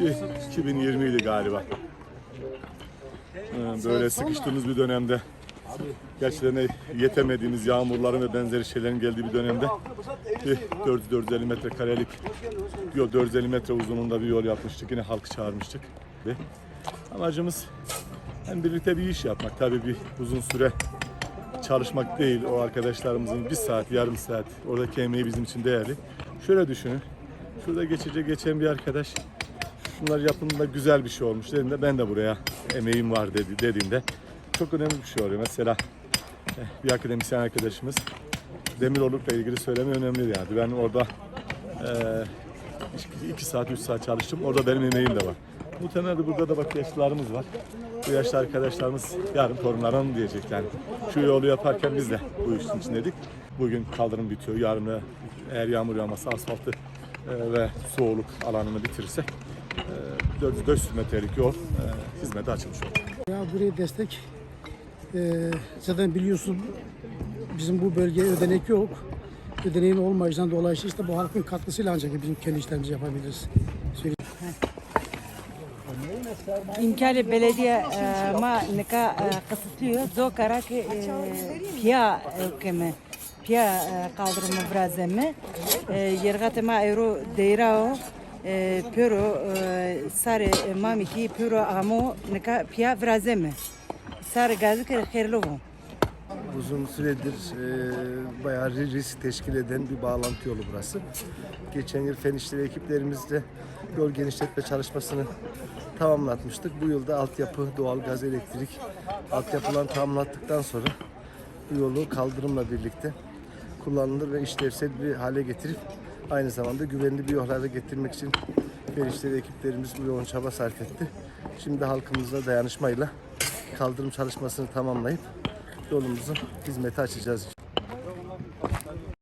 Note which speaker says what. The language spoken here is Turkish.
Speaker 1: Bir 2020 idi galiba. Ee, Böyle sıkıştığımız bir dönemde gerçekten yetemediğimiz yağmurların ve benzeri şeylerin geldiği bir dönemde bir 400-450 metrekarelik yol, 450 metre uzunluğunda bir yol yapmıştık. Yine halkı çağırmıştık. Amacımız hem birlikte bir iş yapmak. Tabii bir uzun süre çalışmak değil. O arkadaşlarımızın bir saat, yarım saat oradaki emeği bizim için değerli. Şöyle düşünün. Şurada geçecek geçen bir arkadaş şunlar yapımında güzel bir şey olmuş dediğinde ben de buraya emeğim var dedi dediğinde çok önemli bir şey oluyor. Mesela eh, bir akademisyen arkadaşımız Demiroluk'la ilgili söylemi önemli yani. Ben orada eee 2 saat 3 saat çalıştım. Orada benim emeğim de var. Muhtemelen burada da bak yaşlılarımız var. Bu yaşlı arkadaşlarımız yarın torunlarına diyecek yani. Şu yolu yaparken biz de bu işin içindeydik. Bugün kaldırım bitiyor. Yarın eğer yağmur yağmazsa asfaltı e, ve soğuluk alanını bitirirsek e, 400 400 metrelik yol e, hizmete açılmış olur.
Speaker 2: Ya buraya destek eee, zaten biliyorsun bizim bu bölgeye ödenek yok. Ödeneğin olmayışından dolayı işte bu halkın katkısıyla ancak bizim kendi işlerimizi yapabiliriz. Söyleyeyim.
Speaker 3: İmkanı belediye e, ma nika e, kısıtlıyor. Do karak e, piya e, keme piya kaldırımı vrazemi. E, Yergat ma euro deyrao pero sare e, mamiki pero amo nika piya vrazemi. Sare gazik herlovo.
Speaker 4: Uzun süredir e, bayağı ri- risk teşkil eden bir bağlantı yolu burası. Geçen yıl fen işleri ekiplerimizle yol genişletme çalışmasını tamamlatmıştık. Bu yılda altyapı, doğal gaz, elektrik altyapılarını tamamlattıktan sonra bu yolu kaldırımla birlikte kullanılır ve işlevsel bir hale getirip aynı zamanda güvenli bir yol hale getirmek için fen işleri ekiplerimiz bu yoğun çaba sarf etti. Şimdi halkımızla dayanışmayla kaldırım çalışmasını tamamlayıp yolumuzu hizmete açacağız.